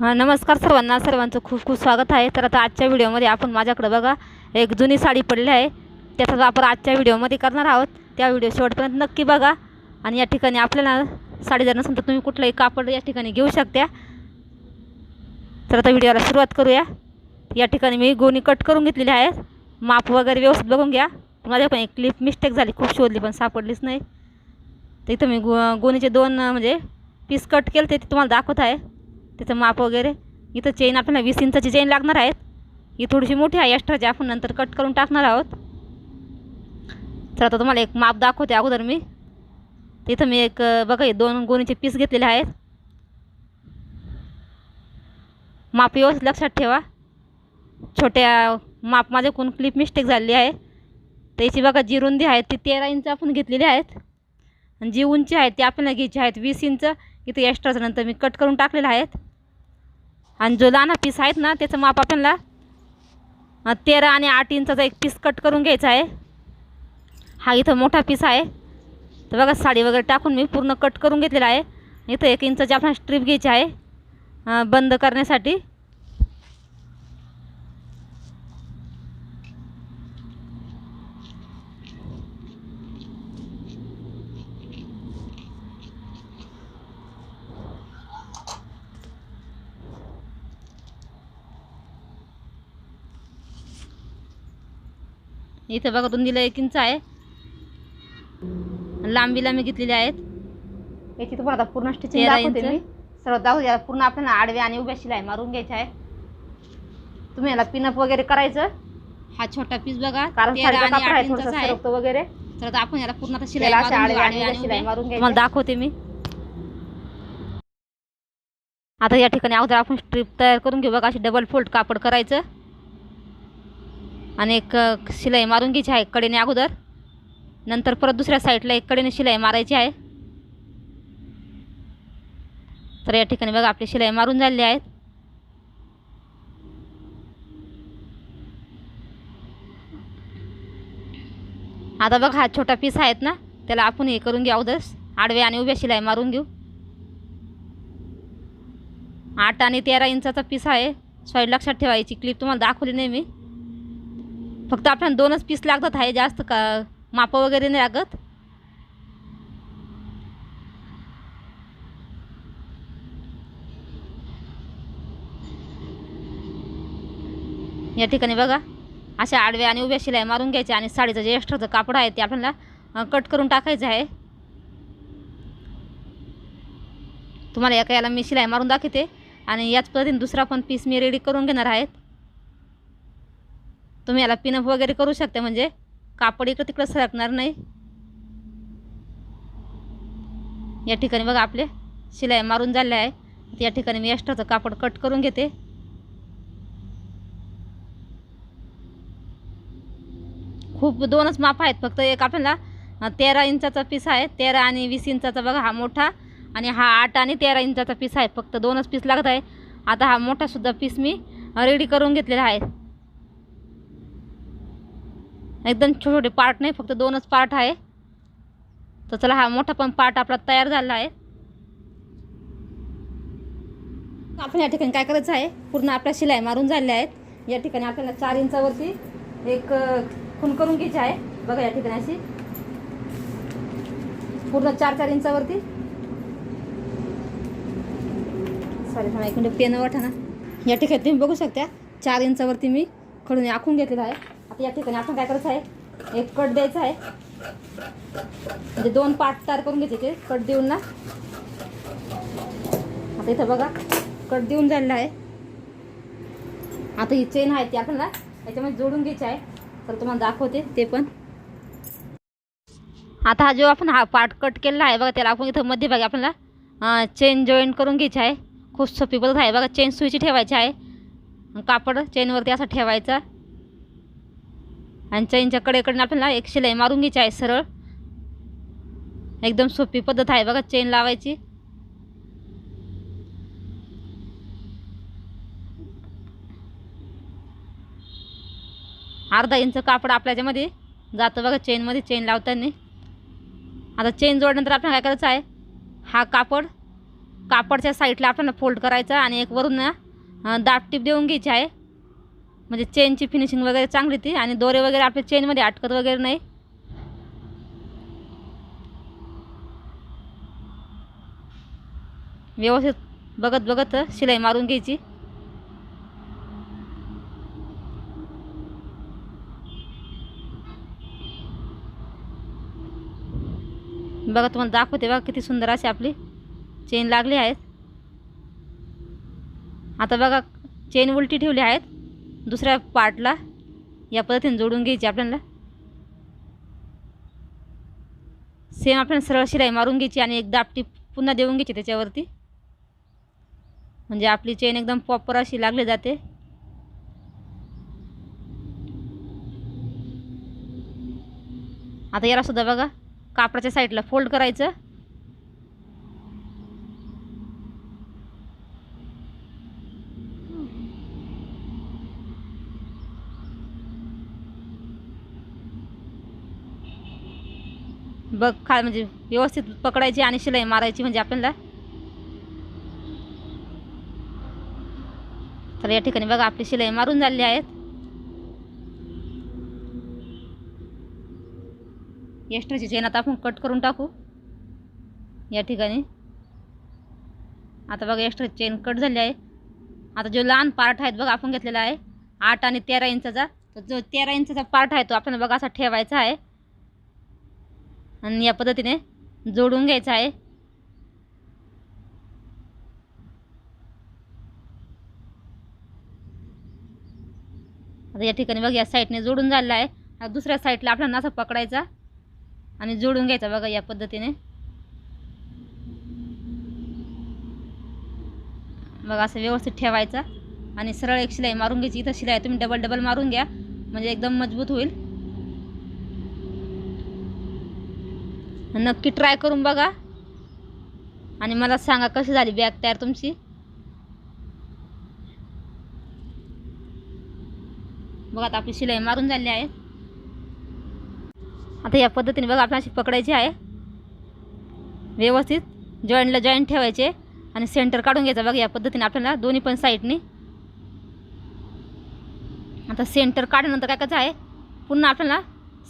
हां नमस्कार सर्वांना. सर्वांचं खूप खूप स्वागत आहे. तर आता आजच्या व्हिडिओमध्ये आपण माझ्याकडे बघा एक जुनी साडी पडली आहे. त्याचा वापर आजच्या व्हिडिओमध्ये करणार आहोत. त्या व्हिडिओ शेवटपर्यंत नक्की बघा. आणि या ठिकाणी आपल्याला साडी जर नसेल तर तुम्ही कुठलंही कापड या ठिकाणी घेऊ शकता तर आता व्हिडिओला सुरुवात करूया. या ठिकाणी मी गोणी कट करून घेतलेली आहे. माप वगैरे व्यवस्थित बघून घ्या. माझ्या पण एक क्लिप मिस्टेक झाली. खूप शोधली पण सापडलीच नाही. तर इथं मी गो गोणीचे दोन म्हणजे पीस कट केले ते तुम्हाला दाखवत आहे. त्याचं माप वगैरे. इथं चेन आपल्याला वीस इंचाची चेन लागणार आहेत. ही थोडीशी मोठी आहे एक्स्ट्राची आपण नंतर कट करून टाकणार आहोत. तर आता तुम्हाला एक माप दाखवते अगोदर मी. तिथं मी एक बघा हे दोन गोणीचे पीस घेतलेले आहेत. माप व्यवस्थित लक्षात ठेवा. छोट्या माप माझ्याकडून क्लिप मिस्टेक झालेली आहे. त्याची बघा जी रुंदी आहे ती तेरा इंच आपण घेतलेली आहेत. आणि जी उंची आहे ती आपल्याला घ्यायची आहेत वीस इंच. इथे एक्स्ट्राचं नंतर मी कट करून टाकलेलं आहेत. आणि जो लहान पीस आहेत ना त्याचं माप आपल्याला तेरा आणि आठ इंचाचा एक पीस कट करून घ्यायचा आहे. हा इथं मोठा पीस आहे. तर बघा साडी वगैरे टाकून मी पूर्ण कट करून घेतलेला आहे. इथं एक इंचाची आपण स्ट्रीप घ्यायची आहे बंद करण्यासाठी. इथं बघा रुंदीला एक इंच आहे. आणि लांबीला मी घेतलेली आहेत. याची तुम्हाला आता पूर्ण स्टिचिंग दाखवते. मी. सर्व दाखवते आता पूर्ण आपल्याला आडव्या आणि उभ्या शिलाई मारून घ्यायच्या आहे तुम्ही याला पिनअप वगैरे करायचं. हा छोटा पीस बघा कारण वगैरे. तर आपण याला पूर्ण आता शिलाई मारून घ्यायच्या. दाखवते मी. आता या ठिकाणी अगोदर आपण स्ट्रीप तयार करून घेऊ बघा अशी डबल फोल्ड कापड करायचं. आणि एक शिलाई मारून घ्यायची आहे कडेने अगोदर. नंतर परत दुसऱ्या साईडला एक कडेने शिलाई मारायची आहे. तर या ठिकाणी बघा आपली शिलाई मारून झालेली आहेत आता बघा हा छोटा पीस आहेत ना त्याला आपण हे करून घेऊ अगोदर. आडव्या आणि उभ्या शिलाई मारून घेऊ. आठ आणि तेरा इंचाचा पीस आहे. साईड लक्षात ठेवायची क्लिप तुम्हाला दाखवली नाही मी. फक्त आपल्याला दोनच पीस लागतात आहे जास्त का मापं वगैरे नाही लागत? या ठिकाणी बघा अशा आडव्या आणि उभ्या शिलाई मारून घ्यायच्या आणि साडीचं जे एक्स्ट्राचं कापड आहे ते आपल्याला कट करून टाकायचं आहे. तुम्हाला एका याला मी शिलाई मारून दाखवते आणि याच पद्धतीने दुसरा पण पीस मी रेडी करून घेणार आहेत तुम्ही याला पिनअप वगैरे करू शकता म्हणजे कापड इकडं तिकडं सरकणार नाही. या ठिकाणी बघा आपले शिलाई मारून झाले आहे. या ठिकाणी मी एक्स्ट्राचं कापड कट करून घेते. खूप दोनच माप आहेत फक्त एक आपल्याला तेरा इंचाचा पीस आहे. तेरा आणि वीस इंचाचा बघा हा मोठा आणि हा आठ आणि तेरा इंचाचा पीस आहे. फक्त दोनच पीस लागत आहे. आता हा मोठासुद्धा पीस मी रेडी करून घेतलेला आहे. एकदम छोटे छोटे पार्ट नाही फक्त दोनच पार्ट आहे. तर चला हा मोठा पण पार्ट आपला तयार झाला आहे. आपण या ठिकाणी काय करायचं आहे पूर्ण आपल्या शिलाई मारून झालेल्या आहेत. या ठिकाणी आपल्याला चार इंचावरती एक खून करून घ्यायची आहे. बघा या ठिकाणी अशी. पूर्ण चार चार इंचावरती. सॉरी थांबा एक मिनिट पेन वाटा ना. या ठिकाणी तुम्ही बघू शकता चार इंचावरती मी खडून आखून घेतलेला आहे. आता या ठिकाणी आपण काय करायचं आहे? एक कट द्यायचा आहे. म्हणजे दोन पार्ट तयार करून घ्यायचे ते. कट देऊन ना. आता इथं बघा. कट देऊन झालेला आहे. आता ही चेन आहे ती आपल्याला याच्यामध्ये जोडून घ्यायची आहे. तर तुम्हाला दाखवते ते पण. आता हा जो आपण हा पार्ट कट केलेला आहे बघा त्याला आपण इथं मध्यभागी आपल्याला चेन जॉईन करून घ्यायची आहे. खूप सोपी पद्धत आहे. बघा चेन सुईची ठेवायची आहे. कापड चेनवरती असं ठेवायचा. आणि चेनच्या कडेकडनं आपल्याला एक शिलाई मारून घ्यायची आहे सरळ. एकदम सोपी पद्धत आहे बघा चेन लावायची. अर्धा इंच कापड आपल्या याच्यामध्ये जातं बघा चेनमध्ये चेन लावताना. आता चेन जोडल्यानंतर आपल्याला काय करायचं आहे? हा कापड कापडच्या साईडला आपल्याला फोल्ड करायचा आणि एक वरून हां दाब टीप देऊन घ्यायची आहे. म्हणजे चेनची फिनिशिंग वगैरे चांगली ती आणि दोरे वगैरे आपल्या चेनमध्ये अटकत वगैरे नाही. व्यवस्थित बघत बघत शिलाई मारून घ्यायची. बघा तुम्हाला दाखवते बघा किती सुंदर अशी आपली चेन लागली आहेत. आता बघा चेन उलटी ठेवली आहेत. दुसऱ्या पार्टला या पद्धतीने जोडून घ्यायची आपल्याला. सेम आपल्याला सरळ शिलाई मारून घ्यायची आणि एक दापटी पुन्हा देऊन घ्यायची त्याच्यावरती. म्हणजे आपली चेन एकदम प्रॉपर अशी लागली जाते. आता याला सुद्धा बघा कापडाच्या साईडला फोल्ड करायचं. बघ खा म्हणजे व्यवस्थित पकडायची आणि शिलाई मारायची म्हणजे आपल्याला. तर या ठिकाणी बघा आपली शिलाई मारून झालेली आहेत. एक्स्ट्राची चेन आता आपण कट करून टाकू. या ठिकाणी. आता बघा एक्स्ट्रा चेन कट झाली आहे. आता जो लहान पार्ट आहेत बघा आपण घेतलेला आहे. आठ आणि तेरा इंचाचा. तर जो तेरा इंचाचा पार्ट आहे तो आपल्याला बघा असा ठेवायचा आहे. आणि या पद्धतीने जोडून घ्यायचं आहे. आता या ठिकाणी बघा या साईडने जोडून झालेला आहे. आता दुसऱ्या साईडला आपल्याला असा पकडायचा आणि जोडून घ्यायचा बघा या पद्धतीने. बघा असं व्यवस्थित ठेवायचा आणि सरळ एक शिलाई मारून घ्यायची. इथं शिलाई तुम्ही डबल डबल मारून घ्या. म्हणजे एकदम मजबूत होईल. नक्की ट्राय करून बघा. आणि मला सांगा कशी झाली बॅग तयार तुमची? बघा आता आपली शिलाई मारून झाली आहे. आता या पद्धतीने बघा आपल्याला अशी पकडायची आहे. व्यवस्थित जॉईंटला जॉईंट ठेवायचे आणि सेंटर काढून घ्यायचं. बघा या पद्धतीने आपल्याला दोन्ही पण साईडनी आता सेंटर काढल्यानंतर काय कसं आहे? पुन्हा आपल्याला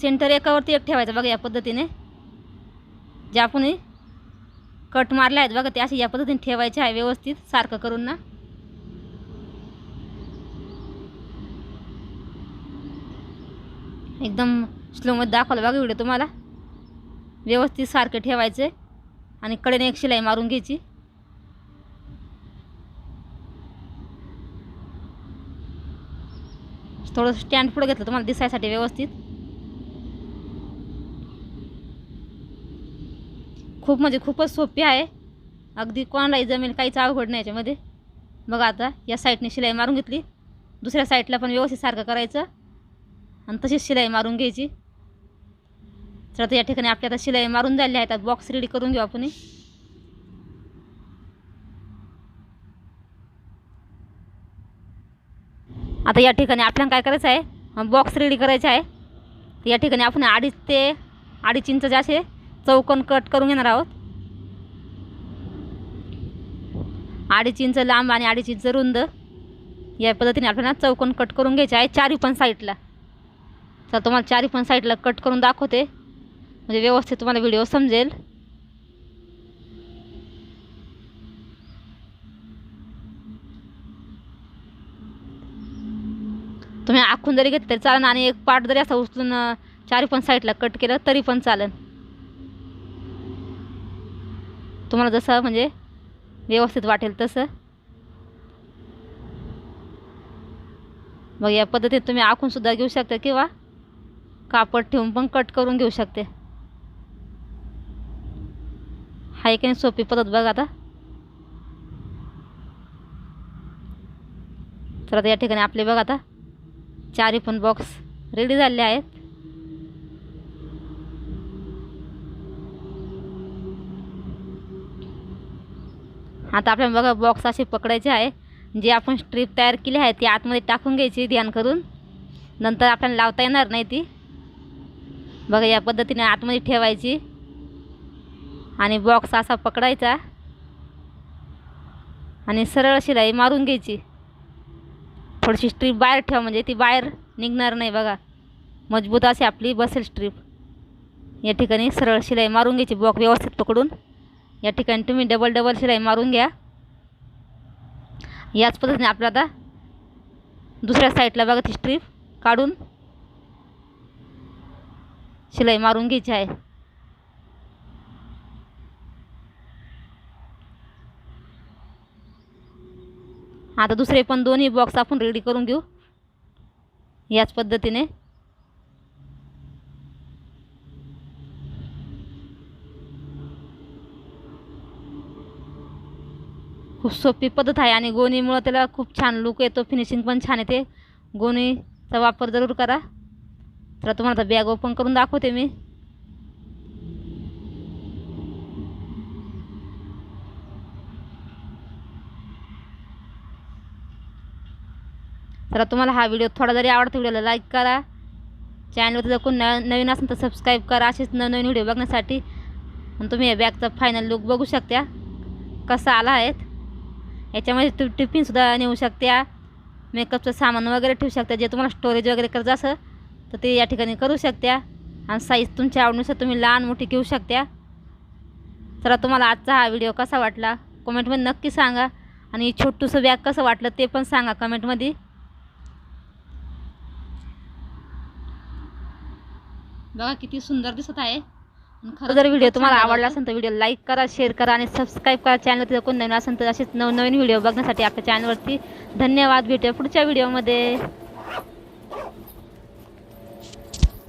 सेंटर एकावरती एक ठेवायचं. बघा या पद्धतीने. जे आपण कट मारले आहेत बघा ते असे या पद्धतीने ठेवायचे आहे व्यवस्थित सारखं करून ना. एकदम स्लोमध्ये दाखवलं बघा व्हिडिओ तुम्हाला. व्यवस्थित सारखं ठेवायचे आणि कडेने एक शिलाई मारून घ्यायची. थोडं स्टँड पुढं घेतलं तुम्हाला दिसायसाठी व्यवस्थित. खूप म्हणजे खूपच सोपी आहे. अगदी कोणालाही जमेल काहीच अवघड नाही याच्यामध्ये. बघा आता या साईडने शिलाई मारून घेतली. दुसऱ्या साईडला पण व्यवस्थित सारखं करायचं. आणि तशीच शिलाई मारून घ्यायची. तर आता या ठिकाणी आपल्या आता शिलाई मारून झाली आहे आता बॉक्स रेडी करून घेऊ आपण आता या ठिकाणी आपल्याला काय करायचं आहे? बॉक्स रेडी करायचा आहे. तर या ठिकाणी आपण अडीच ते अडीच इंच असे चौकोन कट करून घेणार आहोत. अडीच इंच लांब आणि अडीच इंच रुंद. या पद्धतीने आपल्याला चौकोन कट करून घ्यायचे आहे. चारी पण साईडला. तर तुम्हाला चारी पण साईडला कट करून दाखवते. म्हणजे व्यवस्थित तुम्हाला व्हिडिओ समजेल. तुम्ही आखून जरी घेतलं तरी चालेल आणि एक पार्ट जरी असं उचलून चारी पण साईडला कट केलं तरी पण चालेल. तुम्हाला जसं म्हणजे व्यवस्थित वाटेल तसं. मग या पद्धतीत तुम्ही आखूनसुद्धा घेऊ शकता किंवा कापड ठेवून पण कट करून घेऊ शकते. हा एक नाही सोपी पद्धत बघा आता. तर आता या ठिकाणी आपले बघा आता चारी पण बॉक्स रेडी झालेले आहेत. आता आपल्याला बघा बॉक्स असे पकडायचे आहे. जे आपण स्ट्रीप तयार केली आहे ती आतमध्ये टाकून घ्यायची ध्यान करून. नंतर आपल्याला लावता येणार नाही ती. बघा या पद्धतीने आतमध्ये ठेवायची. आणि बॉक्स असा पकडायचा. आणि सरळ शिलाई मारून घ्यायची. थोडीशी स्ट्रीप बाहेर ठेवा म्हणजे ती बाहेर निघणार नाही बघा. मजबूत अशी आपली बसेल स्ट्रीप या ठिकाणी सरळ शिलाई मारून घ्यायची बॉक व्यवस्थित पकडून. या ठिकाणी तुम्ही डबल डबल शिलाई मारून घ्या. याच पद्धतीने आपल्याला आता दुसऱ्या साईडला बघा ती स्ट्रीप काढून शिलाई मारून घ्यायची आहे. आता दुसरे पण दोन्ही बॉक्स आपण रेडी करून घेऊ. याच पद्धतीने खूप सोपी पद्धत आहे आणि गोणीमुळं त्याला खूप छान लुक येतो. फिनिशिंग पण छान येते. गोणीचा वापर जरूर करा. तर तुम्हाला आता बॅग ओपन करून दाखवते मी. तर तुम्हाला हा व्हिडिओ थोडा जरी आवडतो व्हिडिओला लाईक करा. चॅनलवर जर कोण न नवीन असेल तर सबस्क्राईब करा. असेच नवनवीन व्हिडिओ बघण्यासाठी. आणि तुम्ही या बॅगचा फायनल लुक बघू शकता. कसा आला आहेत याच्यामध्ये तू टिफिनसुद्धा नेऊ शकत्या. मेकअपचं सामान वगैरे ठेवू शकता. जे तुम्हाला स्टोरेज वगैरे करायचं असं तर ते या ठिकाणी करू शकत्या. आणि साईज तुमच्या आवडीनुसार तुम्ही लहान मोठी घेऊ शकत्या. तर तुम्हाला आजचा हा व्हिडिओ कसा वाटला? कमेंटमध्ये नक्की सांगा. आणि छोटूसं बॅग कसं वाटलं ते पण सांगा कमेंटमध्ये बघा किती सुंदर दिसत आहे. जर व्हिडिओ तुम्हाला आवडला असेल तर व्हिडिओ लाईक करा शेअर करा आणि सबस्क्राईब करा. चॅनल जर कोण नवीन असेल तर असेच नवनवीन व्हिडिओ बघण्यासाठी आपल्या चॅनलवरती धन्यवाद. भेटूया पुढच्या व्हिडिओमध्ये